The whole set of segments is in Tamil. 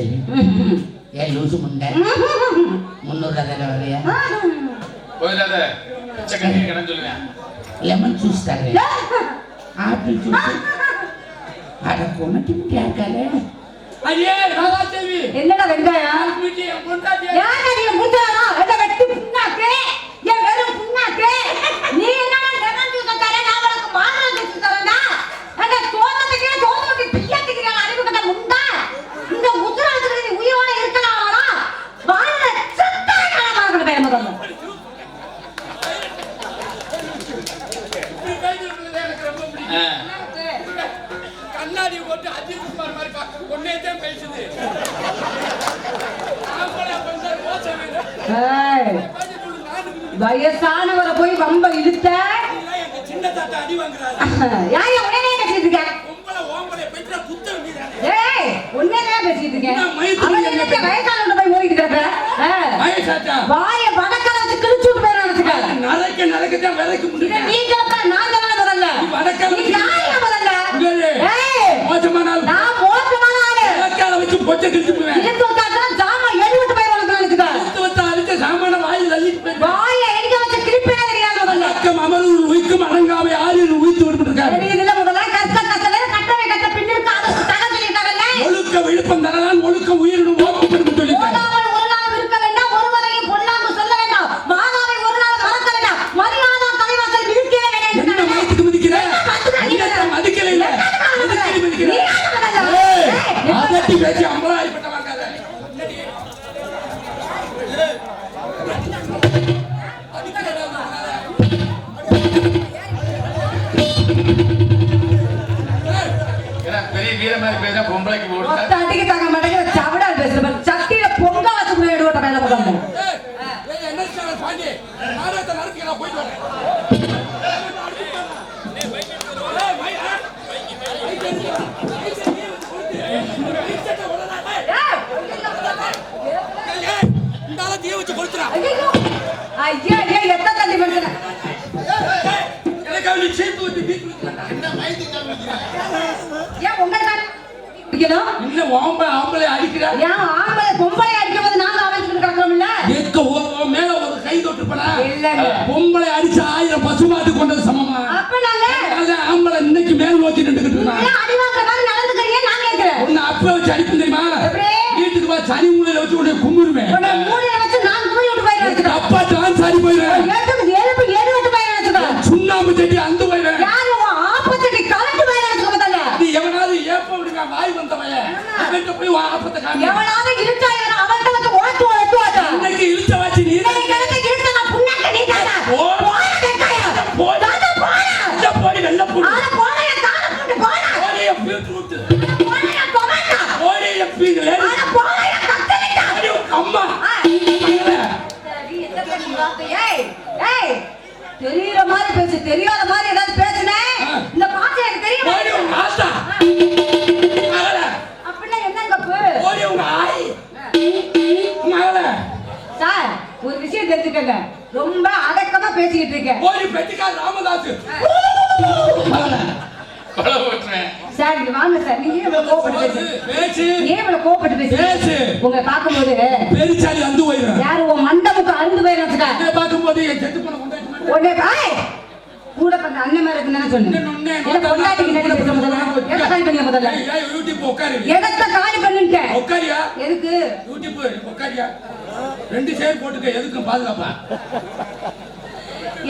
செய்யும். ஏன் லூசு முண்டை? முந்நூறுரூவா தர வரையா? லெமன் ஜூஸ் தரேன் ஆப்பிள் ஜூஸ் அட கொண்டு கேட்கல என்னடா வெங்காயம்? வயசானவரை போய் வம்ப இழுத்த? யார் உடனே பேசிட்டு இருக்க? வாய வடக்கல வச்சு கிழிச்சு விட்டு போயிருக்க நரைக்க நரைக்கத்தான் விதைக்கு முடியும் நாங்க வரல வடக்கல மோசமான நான் மோசமான வச்சு பொச்சை கிழிச்சு போவேன். பண்ணி நாடகத்தை நடத்தி நான் போயிட்டு அடிக்கிறான் ஆம்பளை பொம்பளை அடிக்கும் போது நாங்க அமைச்சுக்கிட்டு கிடக்கிறோம்ல? பொம்பளை அடிச்சு ஆயிரம் பசுமாட்டு கொண்டது சமமா? ஆம்பளை இன்னைக்கு மேல் நோக்கி நின்றுகிட்டு இருக்கான் அப்ப வச்சு அடிக்கும் தெரியுமா? வீட்டுக்கு சனி மூலையில வச்சு உடைய கும்பிடுவேன். தெரியாத மாதிரி ஏதாவது பேசுனேன் இந்த பாட்டு எனக்கு தெரியும் ஓடி உங்க அப்படின்னா என்ன சார் ஒரு விஷயம் தெரிஞ்சுக்கங்க. ரொம்ப அடக்கமா பேசிக்கிட்டு இருக்கேன். ஓடி பெட்டிக்கா ராமதாஸ் வாங்க சார். நீங்க கோபப்பட்டு பேசு ஏன் இவ்வளவு கோபப்பட்டு பேசு. உங்க பாக்கும்போது யாரு உன் மண்டபம் அருந்து போயிடும் பாக்கும்போது செத்து போன உன்னை பாய் கூட பண்ண அண்ணன் மேல இருக்குன்னு சொன்னேன். பொண்டாட்டி கிட்ட பேச முதல்ல எதை காலி பண்ணி முதல்ல யூடியூப் உட்காரு எதை காலி பண்ணிட்டேன் உட்காரியா எதுக்கு? யூடியூப் உட்காரியா ரெண்டு சேர் போட்டுக்க எதுக்கு பாதுகாப்பா?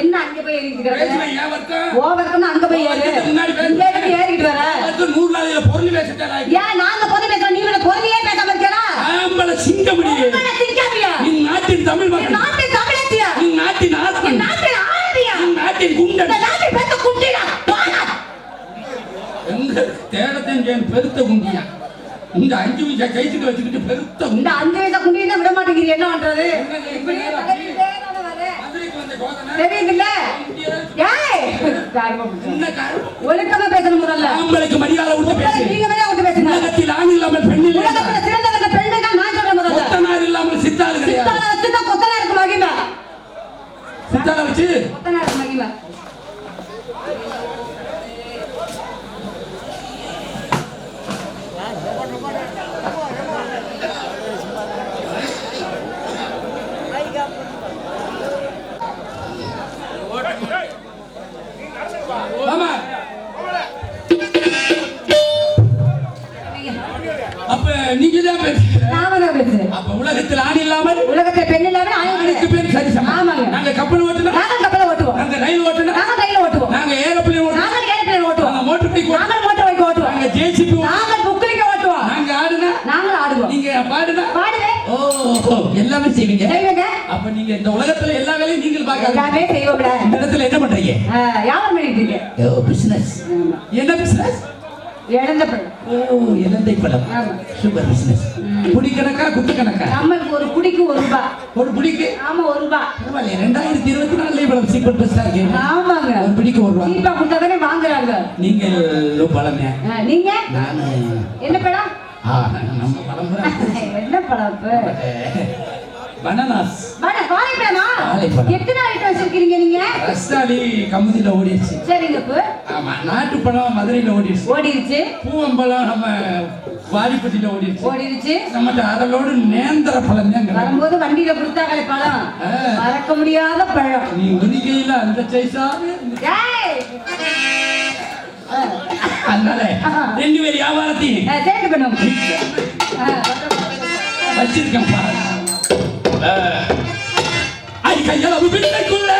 என்ன அங்க போய் ஏறிக்கிறேன் ஓவர்க்கம் அங்க போய் ஏறு. முன்னாடி ஏறிக்கிட்டு வர? நூறு நாள் பொருள் பேசிட்டா ஏன் நாங்க பொருள் பேசுறோம்? நீங்க பொருளையே பேசாம இருக்கிறா ஆம்பள சிங்கமணி சிங்கமணியா நீ தமிழ் மக்கள். தேடத்தஞ்சேன் பெருத்த குண்டியா இந்த அஞ்சு பைசா கைத்துக்கு வச்சுக்கிட்டு பெருத்த இந்த அஞ்சு வயசு குண்டியில விட மாட்டேங்கிறீங்க என்ன பண்றது? தெரியுதுல்ல? ஒழுக்கமா பேசணும் முதல்ல. எல்லாமே செய்வீங்க. அப்ப நீங்க இந்த உலகத்துல எல்லா வேலையும் நீங்கள் பார்க்காத எல்லாமே செய்வோம்ல. இந்த இடத்துல என்ன பண்றீங்க? வியாபாரம் பண்ணிட்டு ஓ பிசினஸ். என்ன பிசினஸ் இழந்த பழம். ஓ இலந்தை பழம். சூப்பர் பிசினஸ் புடி கணக்கா குத்து கணக்கா? நம்மளுக்கு ஒரு குடிக்கு ஒரு ரூபாய் ஒரு பிடிக்கு ஆமா ஒரு பரவாயில்ல ரெண்டாயிரத்தி இருபத்தி நாலுல இவ்வளவு சீக்கிரம் பெஸ்டா இருக்கு. ஆமாங்க. ஒரு பிடிக்கு ஒரு ரூபா. சீப்பா வாங்குறாங்க. பழமே நீங்க? நானு. என்ன பழம்? என்ன பழம் இப்ப பனானாஸ். வாழைப்பழமா. எத்தனை ஐட்டம் வச்சிருக்கீங்க நீங்க? ரஸ்தாலி கமுதியில ஓடிடுச்சு. சரிங்க ஆமா நாட்டு பழம் மதுரையில ஓடிடுச்சு. ஓடிருச்சு பூவம்பழம் நம்ம வாடிப்பட்டியில ஓடிடுச்சு. ஓடிருச்சு நம்மகிட்ட அரலோடு நேந்திர பழம் தான். வரும்போது வண்டியில கொடுத்தாங்களே பழம். மறக்க முடியாத பழம். நீ ஒதுக்கையில அந்த! ஆ, அதனால. ரெண்டு பேர் வியாபாரத்தையும் வச்சிருக்கேன் பாரு. ஐ கையளவு பிள்ளைக்குள்ளே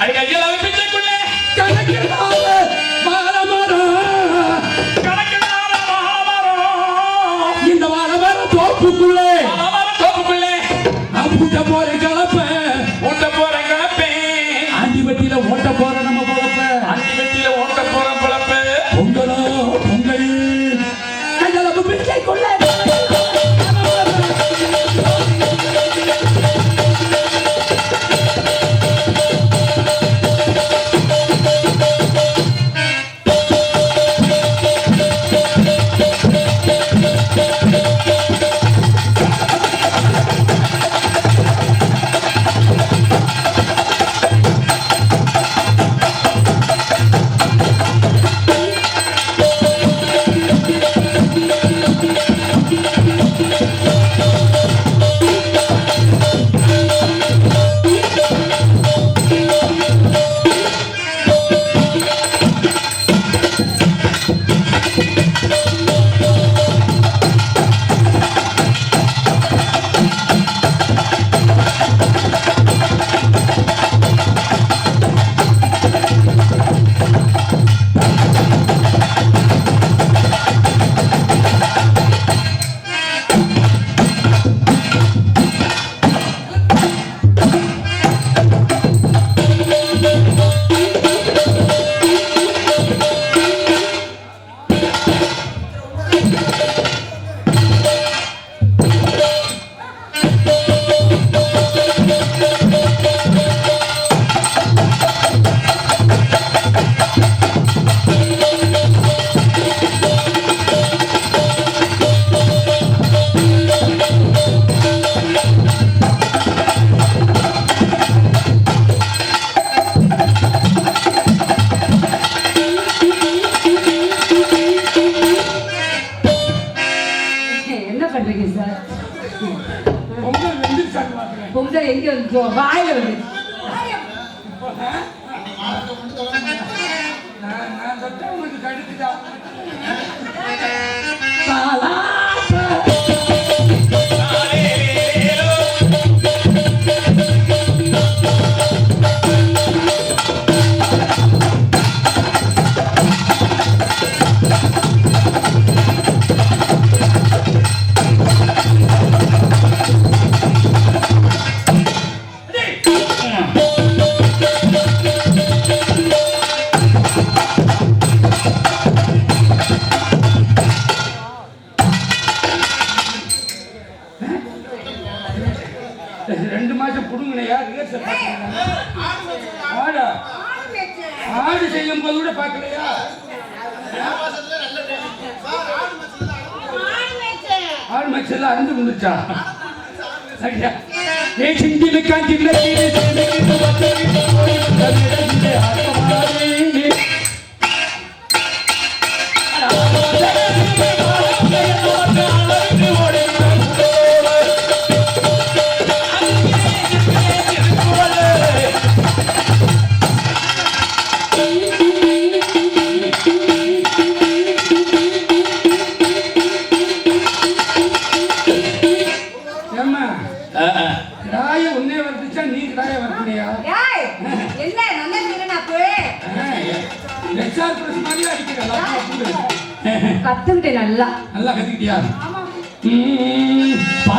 அது கையளவு பிச்சைக்குள்ளே கணக்கிடாத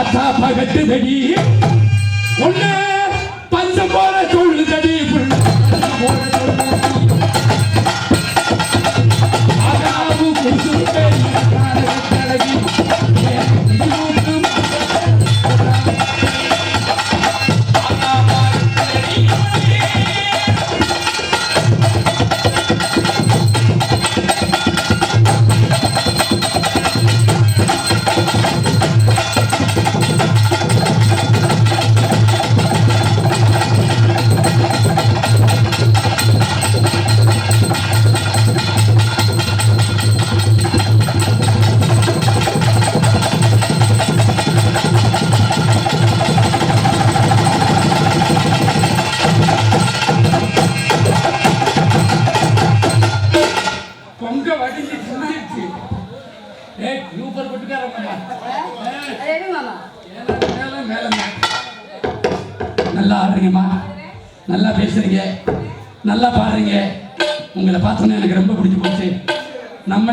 காத்தா பகட்டு வெடி. ஒண்ணு பஞ்சம் போல சொல்லுதடி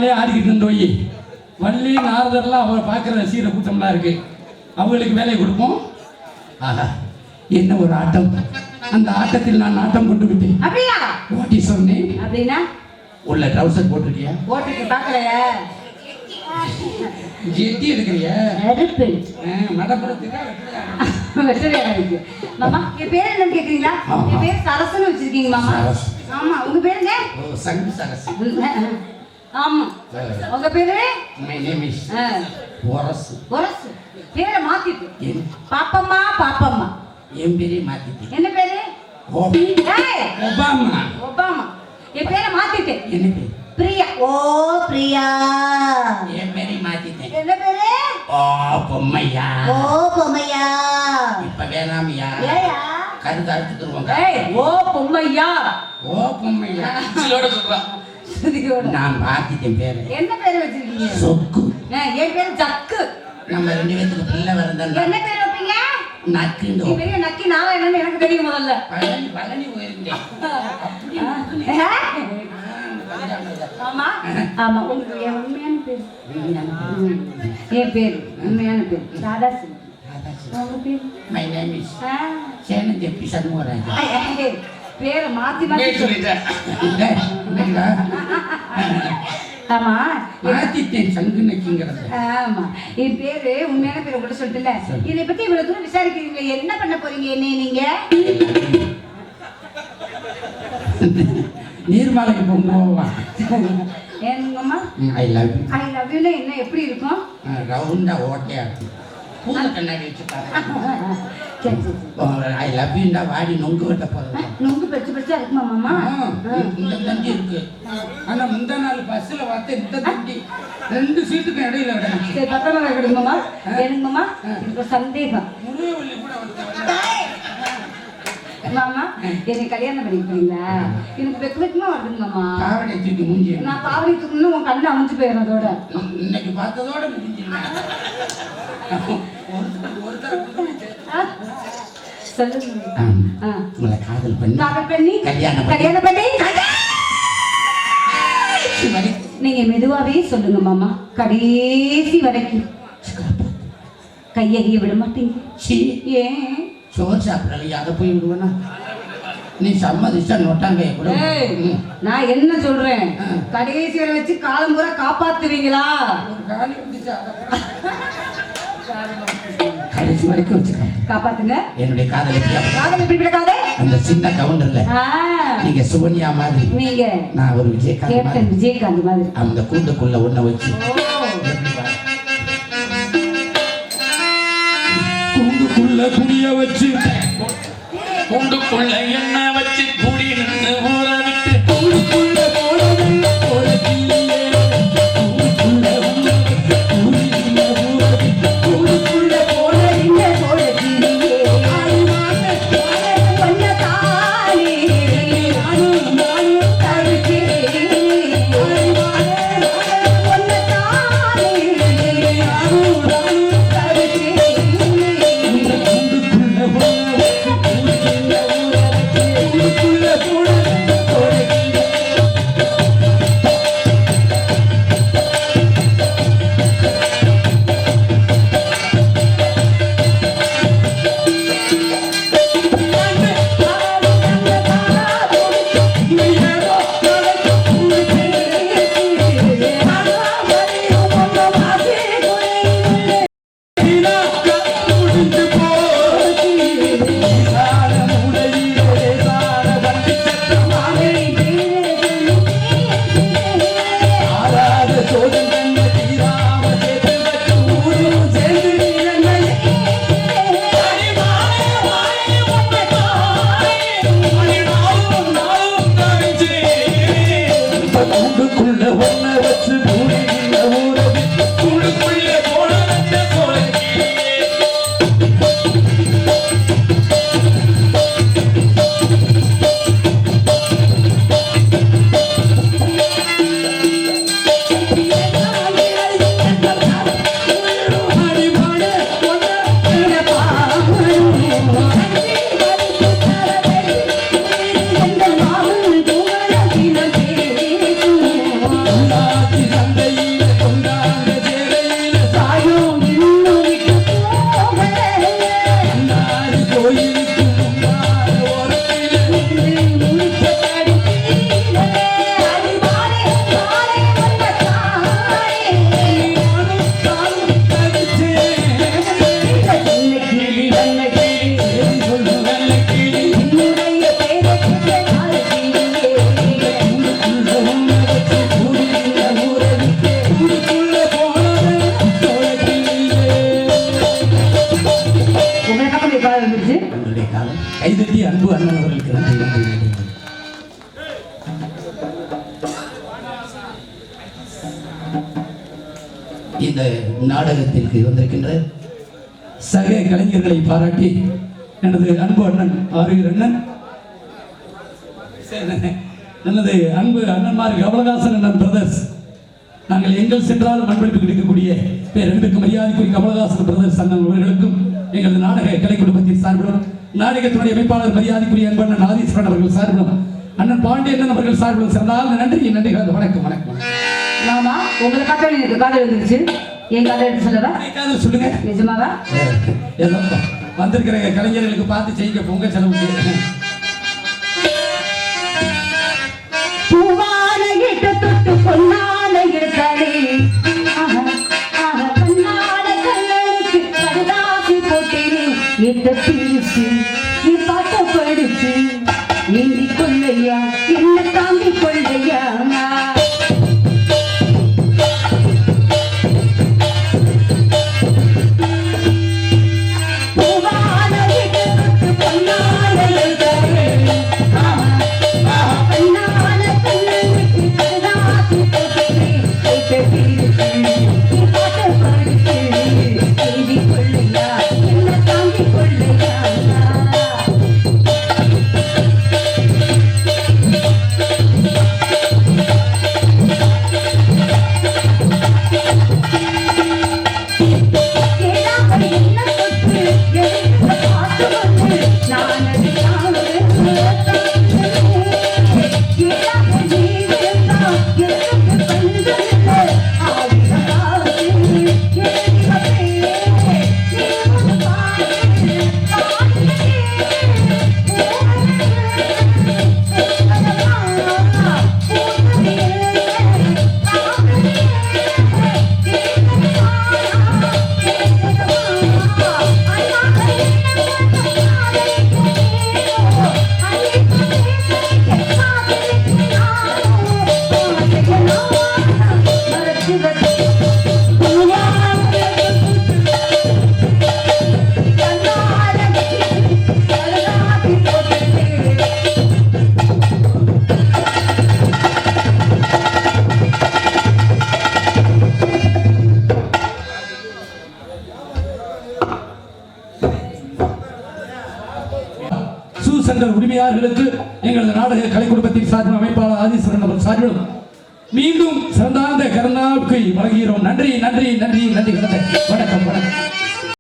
நம்மளே ஆடிக்கிட்டு இருந்தோய் வள்ளி நாரதர்லாம் அவரை பார்க்குற ரசிகர கூட்டம்லாம் இருக்கு. அவங்களுக்கு வேலையை கொடுப்போம். ஆஹா என்ன ஒரு ஆட்டம். அந்த ஆட்டத்தில் நான் ஆட்டம் கொண்டு விட்டேன். அப்படியா? வாட் இஸ் சொன்னேன். அப்படின்னா? உள்ள ட்ரௌசர் போட்டிருக்கியா? ஓட்டுக்கு பாக்கலையா ஜெட்டி எடுக்கிறியா நெருப்பு. மடப்புறத்துக்கா இருக்கு. மாமா என் பேர் என்னன்னு கேக்குறீங்களா. என் பேர் சரஸ்னு வச்சிருக்கீங்க மாமா. ஆமா உங்க பேருங்க ஓ சங்கு சரஸ் ஆமா. உங்க பேரு? மை நேம் இஸ் ஆ, ஒரசு ஒரசு பேரை மாத்திட்டு. என் பாப்பம்மா பாப்பம்மா. என் பேரே மாத்திட்டேன் என்ன பேரு? ஒபாமா. ஒபாமா. என் பேரை மாத்திட்டேன் என்ன பேர்? பிரியா. ஓ பிரியா. என் பேரை மாத்திட்டேன். என்ன பேரு? ஓ பொம்மையா. ஓ பொம்மையா. இப்ப வேணாமியா? ஏயா? கருத்து அறுத்துக்குருவாங்க ஏய் ஓ பொம்மையா. ஓ பொம்மையா. இதோட சொல்றான் சுதியோட. நான் மாத்திட்டேன் பேரு. என்ன பேரு வச்சிருக்கீங்க? சொக்கு. என் பேரு ஜக்கு. நம்ம ரெண்டு பேத்துக்கு பிள்ளை வரதான் என்ன பேர் வைப்பீங்க? நக்குண்டு. பெரிய நக்கி நாராயணன் எனக்கு தெரியும் முதல்ல. பழனி பழனி போயிருந்தேன். ஆமா. ஆமா உங்களுக்கு என் உண்மையான பேர். என் பேர் உண்மையான பேர். ராதா சிங் உங்க பேர்? My name is I, I, பேரை மாத்தி மாத்தி சொல்லு. இல்ல, இல்லைங்களா? ஆமா. மாத்திட்டேன் சங்கு நக்கிங்கிறது. ஆமா. என் பேரு உண்மையான பேர் கூட சொல்லிட்டுல இதை பத்தி இவ்வளவு தூரம் விசாரிக்கிறீங்களே என்ன பண்ண போறீங்க என்ன நீங்க? நீர்மலைக்கு போகும்போவா ஏங்கம்மா I love you I love யூல என்ன எப்படி இருக்கும்? ரவுண்டா ஓட்டையா இருக்கும். பூல கண்ணாடி வச்சு சரி, சரி, சரி. ஐ லவ் யூண்டா வாடி நொங்கு வெட்ட ஆ, போறது நொங்கு பெருசு பெருசா இருக்குமா மாமா? இந்த தண்டி இருக்கு. ஆனா முந்தா நாள் பஸ்ல பார்த்து இந்த தண்டி ரெண்டு சீட்டுக்கும் இடையில கிடந்துச்சு சரி பத்திரமா இருக்கட்டும் மாமா. எனக்கு மாமா எனக்கு சந்தேகம். முருகவல்லி கூட மாமா என்னை கல்யாணம் பண்ணிக்கிறீங்களா எனக்கு வெக்கு வெக்கமா வருதுங்க மாமா? காவடை தூக்கி மூஞ்சி. நான் தூக்கணும் உன் கண்ணு அமைஞ்சு போயிடும் அதோட இன்னைக்கு பார்த்ததோட முடிஞ்சிருந்தேன்? சொல்லுங்க. உங்களை காதல் பண்ணி காதல் பண்ணி கல்யாணம். கல்யாணம் பண்ணி நீங்க மெதுவாவே சொல்லுங்க மாமா. கடைசி வரைக்கும். கையகிய விட மாட்டீங்க. ஏன் சோறு சாப்பிடலையா? அதை போய் விடுவேனா? நீ சம்மதிச்சா நோட்டாங்க. நான் என்ன சொல்றேன். கடைசி வரை வச்சு காலம் பூரா காப்பாத்துவீங்களா கடைசி வரைக்கும் வச்சுக்கேன் காப்பாத்துங்க. என்னுடைய காதல் காதல் எப்படி அந்த சின்ன கவுண்டர்ல நீங்க சுகன்யா மாதிரி. நீங்க. நான் ஒரு விஜயகாந்த் மாதிரி. கேப்டன் விஜயகாந்த் மாதிரி. அந்த கூண்டுக்குள்ள ஒண்ண வச்சு? கூண்டுக்குள்ள குடிய வச்சு. கூண்டுக்குள்ள என்ன வச்சு கூடி நின்று பாராட்டி எனது அன்பு அண்ணன் ஆரியர் அண்ணன் எனது அன்பு அண்ணன்மார் கமலஹாசன் அண்ணன் பிரதர்ஸ் நாங்கள் எங்கள் சென்றாலும் அன்பளிப்பு கிடைக்கக்கூடிய பேரன்புக்கு மரியாதைக்குரிய கமலஹாசன் பிரதர்ஸ் அண்ணன் அவர்களுக்கும் எங்களது நாடக கலை குடும்பத்தின் சார்பிலும் நாடகத்தினுடைய அமைப்பாளர் மரியாதைக்குரிய அன்பண்ணன் ஆதீஸ்வரன் அவர்கள் சார்பிலும் அண்ணன் பாண்டியண்ணன் அவர்கள் சார்பிலும் சிறந்தால் நன்றி நன்றி வணக்கம் வணக்கம் மாமா உங்களை பார்த்தா எனக்கு காதல் வந்துருச்சு. என் காதல் எடுத்து சொல்லவா? சொல்லுங்க. நிஜமாவா? வந்திருக்கிற கலைஞர்களுக்கு பார்த்து செய்யுங்க பொங்கல் செலவு பூவான இட்ட தொட்டு பொன்னான எடுத்தாலே ஆஹா, ஆஹா, கண்ணான